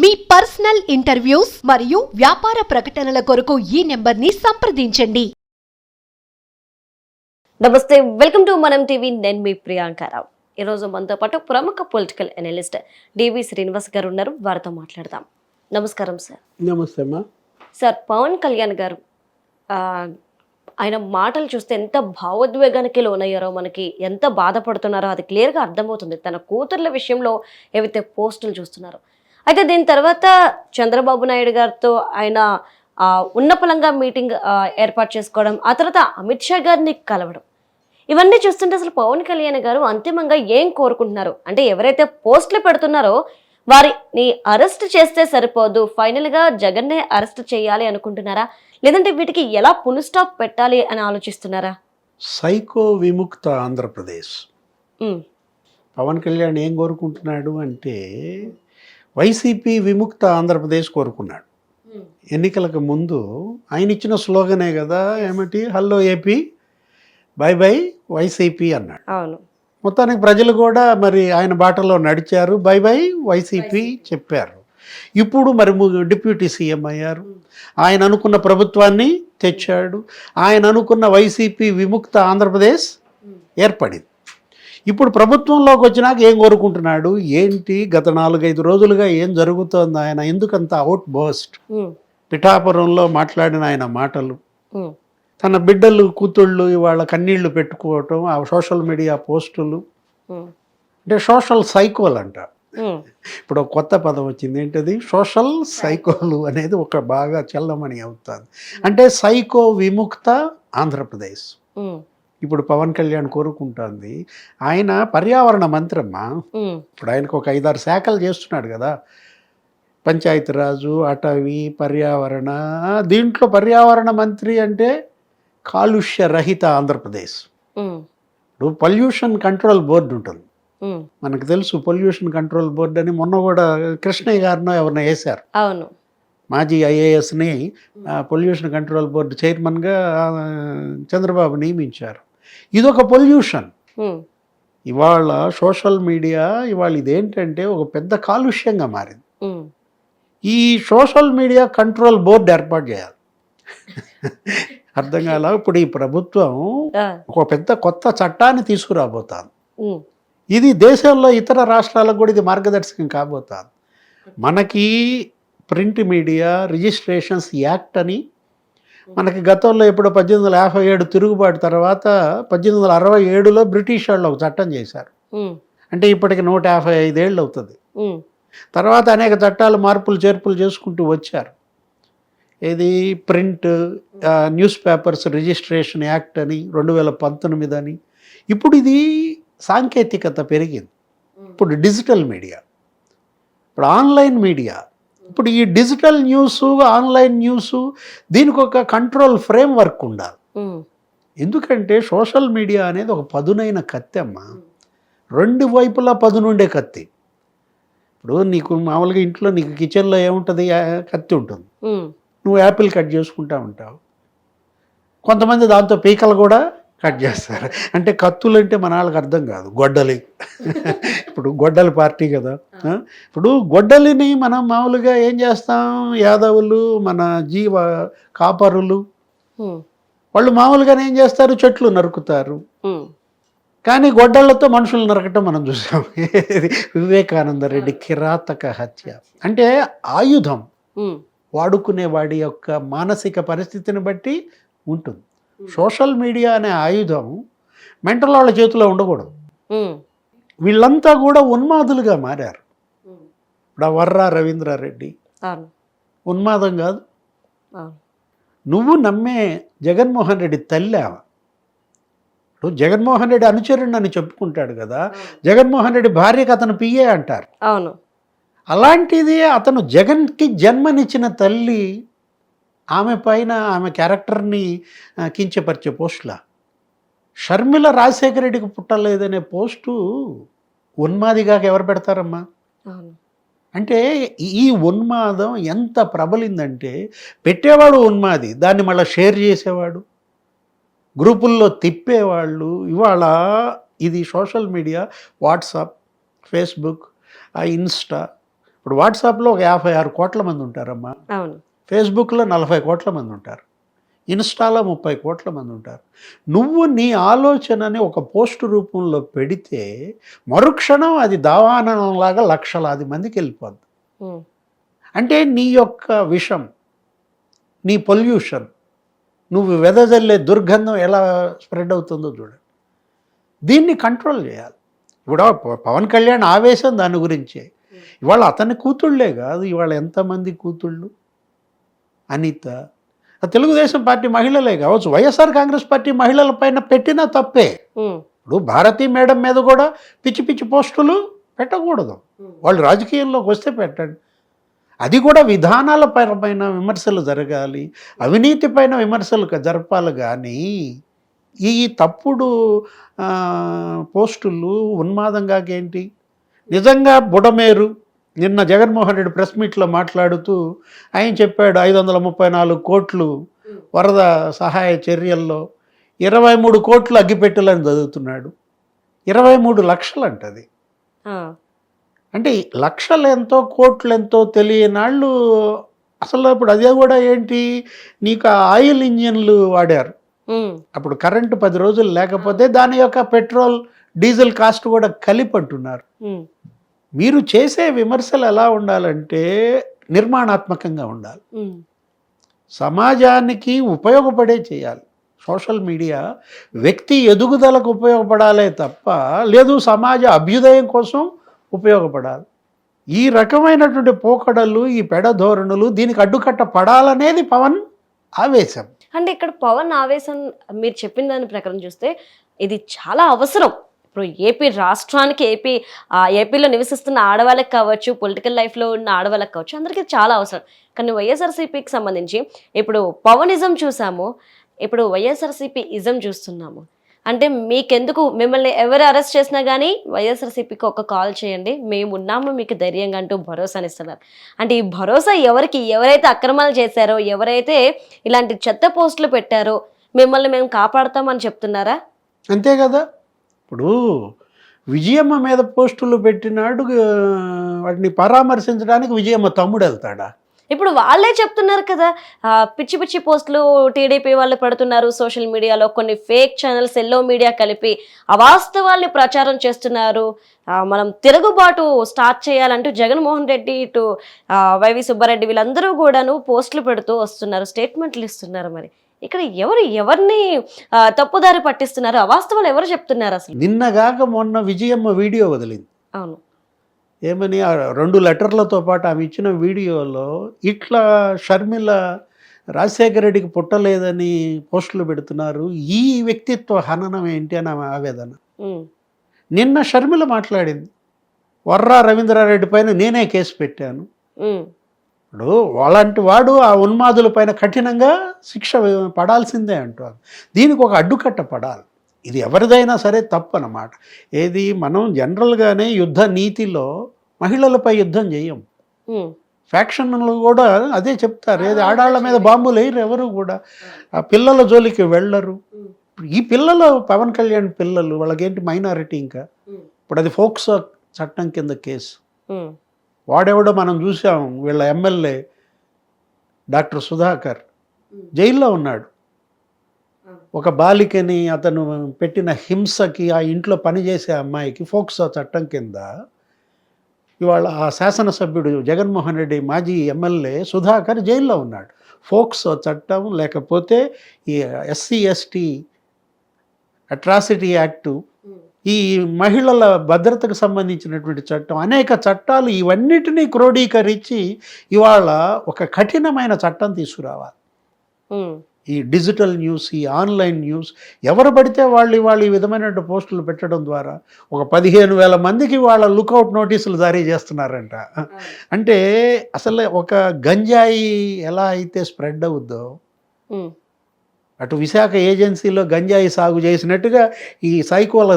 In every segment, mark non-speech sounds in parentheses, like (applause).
మీ personal interviews మరియు వ్యాపార ప్రకటనల కొరకు ఈ నెంబర్ని సంప్రదించండి. నమస్తే వెల్కమ్ టు మనం టీవీ. నేను మీ ప్రియాంకారావు ఈరోజు మనతో పాటు ప్రముఖ పొలిటికల్ అనలిస్ట్ డివి శ్రీనివాస్ గారు ఉన్నారు. వారితో మాట్లాడదాం. నమస్కారం సార్. నమస్తే సార్ పవన్ కళ్యాణ్ గారు ఆయన మాటలు చూస్తే ఎంత భావోద్వేగానికి లోనయ్యారో మనకి ఎంత బాధపడుతున్నారో అది క్లియర్గా అర్థమవుతుంది. తన కూతుర్ల విషయంలో ఏవైతే పోస్టులు చూస్తున్నారో అయితే దీని తర్వాత చంద్రబాబు నాయుడు గారితో ఆయన ఉన్నపలంగా మీటింగ్ ఏర్పాటు చేసుకోవడం ఆ తర్వాత అమిత్ షా గారిని కలవడం. ఇవన్నీ చూస్తుంటే అసలు పవన్ కళ్యాణ్ గారు అంతిమంగా ఏం కోరుకుంటున్నారు? అంటే ఎవరైతే పోస్టులు పెడుతున్నారో వారిని అరెస్ట్ చేస్తే సరిపోదు. ఫైనల్గా జగన్నే అరెస్ట్ చేయాలి అనుకుంటున్నారా? లేదంటే వీటికి ఎలా పునుస్టాప్ పెట్టాలి అని ఆలోచిస్తున్నారా? సైకో విముక్త ఆంధ్రప్రదేశ్. పవన్ కళ్యాణ్ ఏం కోరుకుంటున్నాడు అంటే వైసీపీ విముక్త ఆంధ్రప్రదేశ్ కోరుకున్నాడు. ఎన్నికలకు ముందు ఆయన ఇచ్చిన స్లోగనే కదా ఏమిటి? Hello AP bye bye YCP అన్నాడు. అవును. మొత్తానికి ప్రజలు కూడా మరి ఆయన బాటలో నడిచారు బై బై వైసీపీ చెప్పారు. ఇప్పుడు మరి ము- డిప్యూటీ సీఎం అయ్యారు. ఆయన అనుకున్న ప్రభుత్వాన్ని తెచ్చాడు. ఆయన అనుకున్న వైసీపీ విముక్త ఆంధ్రప్రదేశ్ ఏర్పడింది. ఇప్పుడు ప్రభుత్వంలోకి వచ్చినాక ఏం కోరుకుంటున్నాడు? ఏంటి గత నాలుగైదు రోజులుగా ఏం జరుగుతోంది ఆయన? ఎందుకంత అవుట్ బోస్ట్ పిఠాపురంలో మాట్లాడిన ఆయన మాటలు. తన బిడ్డలు కూతుళ్ళు ఇవాళ కన్నీళ్ళు పెట్టుకోవటం ఆ సోషల్ మీడియా పోస్టులు. అంటే సోషల్ సైకోల్ అంట. ఇప్పుడు ఒక కొత్త పదం వచ్చింది. ఏంటది? సోషల్ సైకోలు అనేది ఒక బాగా చల్లమణి అవుతుంది. అంటే సైకో విముక్త ఆంధ్రప్రదేశ్. ఇప్పుడు పవన్ కళ్యాణ్ కోరుకుంటుంది. ఆయన పర్యావరణ మంత్రి అమ్మా ఉమ్, ఇప్పుడు ఆయనకు ఒక ఐదారు శాఖలు చేస్తున్నాడు కదా. పంచాయతీరాజు అటవీ పర్యావరణ. దీంట్లో పర్యావరణ మంత్రి అంటే కాలుష్య రహిత ఆంధ్రప్రదేశ్. ఇప్పుడు పొల్యూషన్ కంట్రోల్ బోర్డు ఉంటుంది. మనకు తెలుసు పొల్యూషన్ కంట్రోల్ బోర్డు అని మొన్న కూడా కృష్ణయ్య గారినో ఎవరినో వేశారు. అవును. మాజీ ఐఏఎస్ని పొల్యూషన్ కంట్రోల్ బోర్డు చైర్మన్గా చంద్రబాబు నియమించారు. ఇదొక పొల్యూషన్. ఇవాళ సోషల్ మీడియా ఇవాళ ఇదేంటంటే ఒక పెద్ద కాలుష్యంగా మారింది. ఈ సోషల్ మీడియా కంట్రోల్ బోర్డు ఏర్పాటు చేయాలి. అర్థం కాల? ఇప్పుడు ఈ ప్రభుత్వం ఒక పెద్ద కొత్త చట్టాన్ని తీసుకురాబోతాను ఇది దేశంలో ఇతర రాష్ట్రాలకు కూడా ఇది మార్గదర్శకం కాబోతుంది. మనకి ప్రింట్ మీడియా రిజిస్ట్రేషన్స్ యాక్ట్ అని. మనకి గతంలో ఇప్పుడు పద్దెనిమిది వందల యాభై ఏడు తిరుగుబాటు తర్వాత పద్దెనిమిది వందల అరవై ఏడులో బ్రిటిష్ వాళ్ళు ఒక చట్టం చేశారు. అంటే ఇప్పటికి నూట యాభై ఐదేళ్ళు అవుతుంది తర్వాత అనేక చట్టాలు మార్పులు చేర్పులు చేసుకుంటూ వచ్చారు. ఇది print news papers registration act అని రెండు వేల పంతొమ్మిది అని. ఇప్పుడు ఇది సాంకేతికత పెరిగింది. ఇప్పుడు డిజిటల్ మీడియా. ఇప్పుడు ఆన్లైన్ మీడియా. ఇప్పుడు ఈ డిజిటల్ న్యూస్ ఆన్లైన్ న్యూస్ దీనికి ఒక కంట్రోల్ ఫ్రేమ్ వర్క్ ఉండాలి ఎందుకంటే సోషల్ మీడియా అనేది ఒక పదునైన కత్తి అమ్మ. రెండు వైపులా పదునుండే కత్తి. ఇప్పుడు నీకు మామూలుగా ఇంట్లో నీకు కిచెన్లో ఏముంటుంది? కత్తి ఉంటుంది. నువ్వు యాపిల్ కట్ చేసుకుంటా ఉంటావు. కొంతమంది దాంతో పీకలు కూడా కట్ చేస్తారు. అంటే కత్తులు అంటే మన వాళ్ళకి అర్థం కాదు. గొడ్డలి. ఇప్పుడు గొడ్డలి పార్టీ కదా? ఇప్పుడు గొడ్డలిని మనం మామూలుగా ఏం చేస్తాం? యాదవులు మన జీవ కాపరులు. వాళ్ళు మామూలుగానే ఏం చేస్తారు? చెట్లు నరుకుతారు. కానీ గొడ్డళ్ళతో మనుషులు నరకటం మనం చూసాం. వివేకానంద రెడ్డి కిరాతక హత్య. అంటే ఆయుధం వాడుకునే వాడి యొక్క మానసిక పరిస్థితిని బట్టి ఉంటుంది. సోషల్ మీడియా అనే ఆయుధం మెంటల్ వాళ్ళ చేతిలో ఉండకూడదు. వీళ్ళంతా కూడా ఉన్మాదులుగా మారారు. ఇప్పుడు వర్రా రవీంద్రారెడ్డి. ఉన్మాదం కాదు. నువ్వు నమ్మే జగన్మోహన్ రెడ్డి తల్లి ఆమె. ఇప్పుడు జగన్మోహన్ రెడ్డి అనుచరుడు అని చెప్పుకుంటాడు కదా జగన్మోహన్ రెడ్డి భార్యకు అతను పిఏ అంటారు. అవును. అలాంటిది అతను జగన్కి జన్మనిచ్చిన తల్లి ఆమె పైన ఆమె క్యారెక్టర్ని కించపరిచే పోస్టులా? షర్మిల రాజశేఖర రెడ్డికి పుట్టలేదనే పోస్టు ఉన్మాదిగా ఎవరు పెడతారమ్మా? అంటే ఈ ఉన్మాదం ఎంత ప్రబలిందంటే పెట్టేవాడు ఉన్మాది దాన్ని మళ్ళీ షేర్ చేసేవాడు గ్రూపుల్లో తిప్పేవాళ్ళు ఇవాళ ఇది social media WhatsApp Facebook Insta ఇప్పుడు వాట్సాప్లో ఒక యాభై ఆరు కోట్ల మంది ఉంటారమ్మా. అవును. ఫేస్బుక్లో నలభై కోట్ల మంది ఉంటారు. ఇన్స్టాలో ముప్పై కోట్ల మంది ఉంటారు. నువ్వు నీ ఆలోచనని ఒక పోస్ట్ రూపంలో పెడితే మరుక్షణం అది దావానంలాగా లక్షలాది మందికి వెళ్ళిపోద్ది. అంటే నీ యొక్క విషం నీ పొల్యూషన్ నువ్వు వెదజల్లే దుర్గంధం ఎలా స్ప్రెడ్ అవుతుందో చూడండి దీన్ని కంట్రోల్ చేయాలి. ఇప్పుడు పవన్ కళ్యాణ్ ఆవేశం దాని గురించే. ఇవాళ అతని కూతుళ్ళే కాదు ఇవాళ ఎంతమంది కూతుళ్ళు? అనిత. తెలుగుదేశం పార్టీ మహిళలే కావచ్చు వైఎస్ఆర్ కాంగ్రెస్ పార్టీ మహిళల పైన పెట్టినా తప్పే. ఇప్పుడు భారతీ మేడం మీద కూడా పిచ్చి పిచ్చి పోస్టులు పెట్టకూడదు. వాళ్ళు రాజకీయంలోకి వస్తే పెట్టండి. అది కూడా విధానాల పైన విమర్శలు జరగాలి అవినీతి పైన విమర్శలు జరపాలి కానీ ఈ తప్పుడు పోస్టులు ఉన్మాదంగా ఏంటి? నిజంగా బుడమేరు. నిన్న జగన్మోహన్ రెడ్డి ప్రెస్ మీట్లో మాట్లాడుతూ ఆయన చెప్పాడు ఐదు వందల ముప్పై నాలుగు కోట్లు వరద సహాయ చర్యల్లో ఇరవై మూడు కోట్లు అగ్గిపెట్టెలని చదువుతున్నాడు. ఇరవై మూడు లక్షలు అంటది అంటే లక్షలు ఎంతో కోట్లు ఎంతో తెలియనాళ్ళు అసలు ఇప్పుడు అదే కూడా ఏంటి? నీకు ఆయిల్ ఇంజిన్లు వాడారు. అప్పుడు కరెంటు పది రోజులు లేకపోతే దాని యొక్క పెట్రోల్ డీజిల్ కాస్ట్ కూడా కలిపి అంటున్నారు. మీరు చేసే విమర్శలు ఎలా ఉండాలంటే నిర్మాణాత్మకంగా ఉండాలి. సమాజానికి ఉపయోగపడే చేయాలి. సోషల్ మీడియా వ్యక్తి ఎదుగుదలకు ఉపయోగపడాలే తప్ప లేదు సమాజ అభ్యుదయం కోసం ఉపయోగపడాలి. ఈ రకమైనటువంటి పోకడలు ఈ పెడధోరణులు దీనికి అడ్డుకట్ట పడాలనేది పవన్ ఆవేశం. అంటే ఇక్కడ పవన్ ఆవేశం మీరు చెప్పిన దాని ప్రకారం చూస్తే ఇది చాలా అవసరం. ఇప్పుడు ఏపీ రాష్ట్రానికి ఏపీ ఆ, ఏపీలో నివసిస్తున్న ఆడవాళ్ళకి కావచ్చు పొలిటికల్ లైఫ్లో ఉన్న ఆడవాళ్ళకి కావచ్చు అందరికీ చాలా అవసరం. కానీ వైఎస్ఆర్సీపీకి సంబంధించి ఇప్పుడు పవనిజం చూసాము ఇప్పుడు వైఎస్ఆర్సీపీ ఇజం చూస్తున్నాము. అంటే మీకెందుకు మిమ్మల్ని ఎవరు అరెస్ట్ చేసినా కానీ వైఎస్ఆర్సీపీకి ఒక కాల్ చేయండి మేము ఉన్నాము మీకు ధైర్యంగా అంటూ భరోసానిస్తున్నారు అంటే ఈ భరోసా ఎవరికి ఎవరైతే అక్రమాలు చేశారో ఎవరైతే ఇలాంటి చెత్త పోస్టులు పెట్టారో మిమ్మల్ని మేము కాపాడతామని చెప్తున్నారా? అంతే కదా? ఇప్పుడు విజయమ్మ మీద పోస్టులు పెట్టినాడు వాటిని పరామర్శించడానికి విజయమ్మ తమ్ముడు వెళ్తాడా? ఇప్పుడు వాళ్ళే చెప్తున్నారు కదా పిచ్చి పిచ్చి పోస్టులు టీడీపీ వాళ్ళు పెడుతున్నారు సోషల్ మీడియాలో కొన్ని ఫేక్ ఛానల్స్ ఎల్లో మీడియా కలిపి అవాస్తవాల్ని ప్రచారం చేస్తున్నారు. మనం తిరుగుబాటు స్టార్ట్ చేయాలంటూ జగన్మోహన్ రెడ్డి ఇటు వైవి సుబ్బారెడ్డి వీళ్ళందరూ కూడాను పోస్టులు పెడుతూ వస్తున్నారు స్టేట్మెంట్లు ఇస్తున్నారు మరి. ఇక్కడ ఎవరు ఎవరిని తప్పుదారి పట్టిస్తున్నారు? అవాస్తవాలు ఎవరు చెప్తున్నారు అసలు? నిన్నగాక మొన్న విజయమ్మ వీడియో వదిలింది. అవును. ఏమని ఆ రెండు లెటర్లతో పాటు ఆమె ఇచ్చిన వీడియోలో ఇట్లా షర్మిల రాజశేఖర రెడ్డికి పుట్టలేదని పోస్టులు పెడుతున్నారు. ఈ వ్యక్తిత్వ హననం ఏంటి అని ఆమె ఆవేదన. నిన్న షర్మిల మాట్లాడింది. వర్రా రవీంద్రారెడ్డి పైన నేనే కేసు పెట్టాను. ఇప్పుడు అలాంటి వాడు ఆ ఉన్మాదుల పైన కఠినంగా శిక్ష పడాల్సిందే అంటారు దీనికి ఒక అడ్డుకట్ట పడాలి. ఇది ఎవరిదైనా సరే తప్పు అన్నమాట ఏది మనం జనరల్గానే యుద్ధ నీతిలో మహిళలపై యుద్ధం చేయం. ఫ్యాక్షన్లు కూడా అదే చెప్తారు. ఏది ఆడాళ్ళ మీద బాంబులు వేయరు ఎవరు కూడా. ఆ పిల్లల జోలికి వెళ్ళరు. ఈ పిల్లలు పవన్ కళ్యాణ్ పిల్లలు వాళ్ళకేంటి మైనారిటీ ఇంకా? ఇప్పుడు అది ఫోక్సో చట్టం కింద కేసు. వాడెవడో మనం చూసాం వీళ్ళ ఎమ్మెల్యే డాక్టర్ సుధాకర్. జైల్లో ఉన్నాడు. ఒక బాలికని అతను పెట్టిన హింసకి ఆ ఇంట్లో పనిచేసే అమ్మాయికి ఫోక్సో చట్టం కింద ఇవాళ ఆ శాసనసభ్యుడు జగన్మోహన్ రెడ్డి మాజీ ఎమ్మెల్యే సుధాకర్ జైల్లో ఉన్నాడు. ఫోక్సో చట్టం లేకపోతే ఈ ఎస్సీ ఎస్టీ అట్రాసిటీ యాక్టు ఈ మహిళల భద్రతకు సంబంధించినటువంటి చట్టం అనేక చట్టాలు ఇవన్నిటినీ క్రోడీకరించి ఇవాళ ఒక కఠినమైన చట్టం తీసుకురావాలి. ఈ డిజిటల్ న్యూస్ ఈ ఆన్లైన్ న్యూస్ ఎవరు పడితే వాళ్ళు ఇవాళ ఈ విధమైన పోస్టులు పెట్టడం ద్వారా ఒక పదిహేను వేల మందికి వాళ్ళ లుకౌట్ నోటీసులు జారీ చేస్తున్నారంట. అంటే అసలు ఒక గంజాయి ఎలా అయితే స్ప్రెడ్ అవుద్దో అటు విశాఖ ఏజెన్సీలో గంజాయి సాగు చేసినట్టుగా ఈ సైకోల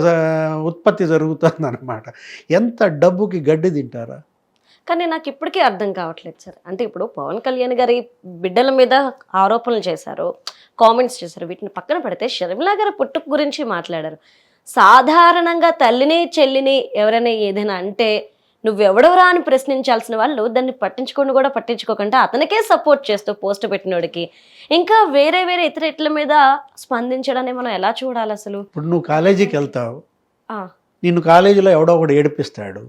ఉత్పత్తి జరుగుతుందన్నమాట. ఎంత డబ్బుకి గడ్డి తింటారా? కానీ నాకు ఇప్పటికీ అర్థం కావట్లేదు సార్. అంటే ఇప్పుడు పవన్ కళ్యాణ్ గారి బిడ్డల మీద ఆరోపణలు చేశారు కామెంట్స్ చేశారు. వీటిని పక్కన పెడితే షర్మిలా గారి పుట్టుక గురించి మాట్లాడారు. సాధారణంగా తల్లిని చెల్లిని ఎవరైనా ఏదైనా అంటే నువ్వెవడవరా అని ప్రశ్నించాల్సిన వాళ్ళు దాన్ని పట్టించుకొని కూడా పట్టించుకోకుండా అతనికే సపోర్ట్ చేస్తూ పోస్ట్ పెట్టినోడికి. ఇంకా వేరే వేరే ఇతర ఇట్ల మీద స్పందించడాన్ని మనం ఎలా చూడాలి అసలు? ఇప్పుడు నువ్వు కాలేజీకి వెళ్తావు. నిన్ను కాలేజీలో ఎవడో ఒకడు ఏడిపిస్తాడు.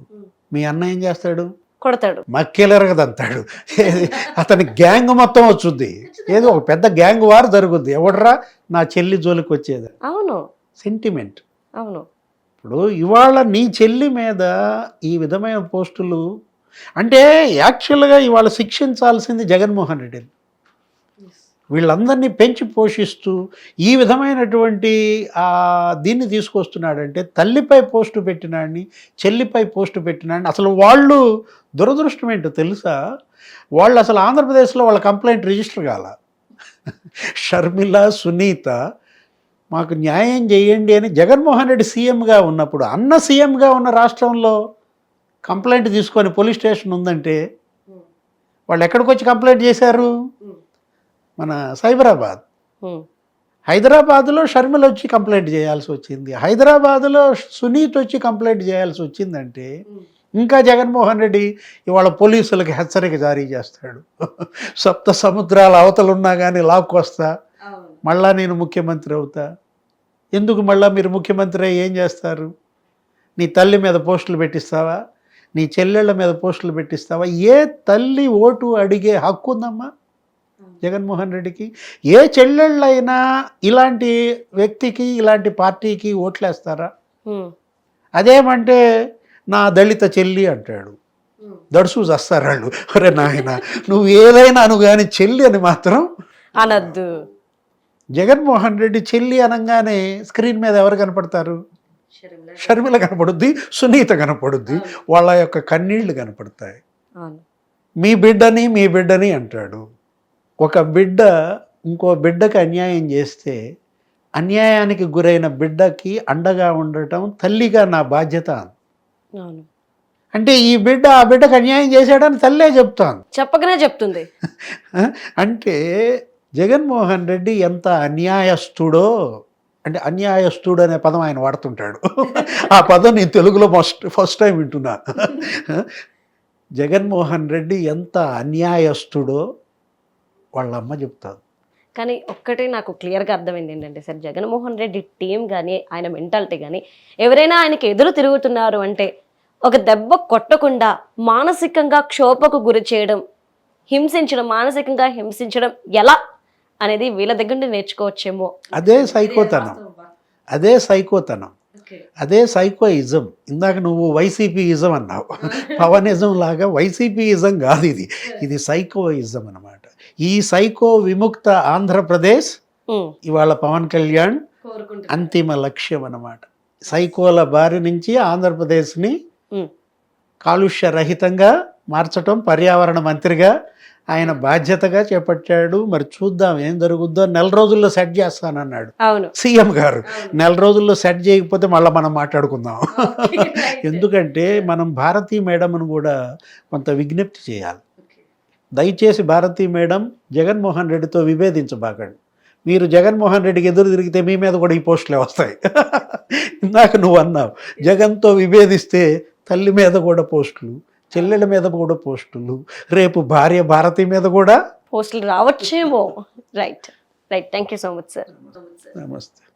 మీ అన్న ఏం చేస్తాడు? కొడతాడు. మక్కెలరగదంతాడు. ఏది? అతని గ్యాంగ్ మొత్తం వచ్చుద్ది. ఏదో ఒక పెద్ద గ్యాంగ్ వారు జరుగుద్ది. ఎవడరా? నా చెల్లి జోలికి వచ్చేది అవును. సెంటిమెంట్ అవును. ఇప్పుడు ఇవాళ నీ చెల్లి మీద ఈ విధమైన పోస్టులు అంటే యాక్చువల్గా ఇవాళ శిక్షించాల్సింది జగన్మోహన్ రెడ్డిని. వీళ్ళందరినీ పెంచి పోషిస్తూ ఈ విధమైనటువంటి దీన్ని తీసుకొస్తున్నాడంటే తల్లిపై పోస్టు పెట్టినాడిని చెల్లిపై పోస్టు పెట్టినాడిని. అసలు వాళ్ళు దురదృష్టం ఏంటో తెలుసా? వాళ్ళు అసలు ఆంధ్రప్రదేశ్లో వాళ్ళ కంప్లైంట్ రిజిస్టర్ కాల. షర్మిల సునీత మాకు న్యాయం చేయండి అని జగన్మోహన్ రెడ్డి సీఎంగా ఉన్నప్పుడు అన్న సీఎంగా ఉన్న రాష్ట్రంలో కంప్లైంట్ తీసుకొని పోలీస్ స్టేషన్ ఉందంటే వాళ్ళు ఎక్కడికి వచ్చి కంప్లైంట్ చేశారు? మన సైబరాబాద్. హైదరాబాద్లో షర్మిల వచ్చి కంప్లైంట్ చేయాల్సి వచ్చింది. హైదరాబాద్లో సునీత్ వచ్చి కంప్లైంట్ చేయాల్సి వచ్చిందంటే ఇంకా జగన్మోహన్ రెడ్డి ఇవాళ పోలీసులకు హెచ్చరిక జారీ చేస్తాడు. (laughs) సప్త సముద్రాల అవతలున్నా కానీ లాక్కొస్తా. మళ్ళా నేను ముఖ్యమంత్రి అవుతా. ఎందుకు మళ్ళా మీరు ముఖ్యమంత్రి ఏం చేస్తారు? నీ తల్లి మీద పోస్టులు పెట్టిస్తావా? నీ చెల్లెళ్ళ మీద పోస్టులు పెట్టిస్తావా? ఏ తల్లి ఓటు అడిగే హక్కు ఉందమ్మా? జగన్మోహన్ రెడ్డికి ఏ చెల్లెళ్ళైనా ఇలాంటి వ్యక్తికి ఇలాంటి పార్టీకి ఓట్లేస్తారా? అదేమంటే నా దళిత చెల్లి అంటాడు. దడుసు చేస్తారు వాళ్ళు అరే నాయన నువ్వు ఏదైనా అను కానీ చెల్లి అని మాత్రం అనద్దు. జగన్మోహన్ రెడ్డి చెల్లి అనగానే స్క్రీన్ మీద ఎవరు కనపడతారు? షర్మిల. కనపడుద్ది సునీత కనపడుద్ది. వాళ్ళ యొక్క కన్నీళ్ళు కనపడతాయి. మీ బిడ్డని మీ బిడ్డని అంటాడు. ఒక బిడ్డ ఇంకో బిడ్డకి అన్యాయం చేస్తే అన్యాయానికి గురైన బిడ్డకి అండగా ఉండటం తల్లిగా నా బాధ్యత అంటే ఈ బిడ్డ ఆ బిడ్డకు అన్యాయం చేశాడని తల్లే చెప్తాను చెప్పకనే చెప్తుంది. (laughs) అంటే జగన్మోహన్ రెడ్డి ఎంత అన్యాయస్తుడో అంటే అన్యాయస్తుడు అనే పదం ఆయన వాడుతుంటాడు. (laughs) ఆ పదం నేను తెలుగులో ఫస్ట్ ఫస్ట్ టైం వింటున్నా (laughs) జగన్మోహన్ రెడ్డి ఎంత అన్యాయస్తుడో వాళ్ళ అమ్మ చెప్తాను కానీ ఒక్కటే నాకు క్లియర్గా అర్థమైంది ఏంటంటే సార్ జగన్మోహన్ రెడ్డి టీం కానీ ఆయన మెంటాలిటీ కానీ ఎవరైనా ఆయనకి ఎదురు తిరుగుతున్నారు అంటే ఒక దెబ్బ కొట్టకుండా మానసికంగా క్షోభకు గురి చేయడం హింసించడం మానసికంగా హింసించడం ఎలా అనేది వీళ్ళ దగ్గర నుండి నేర్చుకోవచ్చేమో. అదే సైకోతనం. అదే సైకోతనం. అదే సైకో ఇజం ఇందాక నువ్వు వైసీపీ ఇజం అన్నావు. (laughs) పవనిజం లాగా వైసీపీ ఇజం కాదు ఇది. ఇది సైకో ఇజం అనమాట ఈ సైకో విముక్త ఆంధ్రప్రదేశ్ ఇవాళ పవన్ కళ్యాణ్ అంతిమ లక్ష్యం అన్నమాట. సైకోల బారి నుంచి ఆంధ్రప్రదేశ్ని కాలుష్య రహితంగా మార్చటం పర్యావరణ మంత్రిగా ఆయన బాధ్యతగా చేపట్టాడు. మరి చూద్దాం ఏం జరుగుద్దో. నెల రోజుల్లో సెట్ చేస్తానన్నాడు. సీఎం గారు. నెల రోజుల్లో సెట్ చేయకపోతే మళ్ళీ మనం మాట్లాడుకుందాం. ఎందుకంటే మనం భారతీ మేడంను కూడా కొంత విజ్ఞప్తి చేయాలి. దయచేసి భారతీ మేడం జగన్మోహన్ రెడ్డితో విభేదించబాకండి. మీరు జగన్మోహన్ రెడ్డికి ఎదురు తిరిగితే మీ మీద కూడా ఈ పోస్టులే వస్తాయి. (laughs) ఇందాక నువ్వు అన్నావు జగన్తో విభేదిస్తే తల్లి మీద కూడా పోస్టులు చెల్లెల మీద కూడా పోస్టులు రేపు భార్య భారతి మీద కూడా? పోస్టులు రావచ్చేమో. Right right. Thank you so much sir. నమస్తే.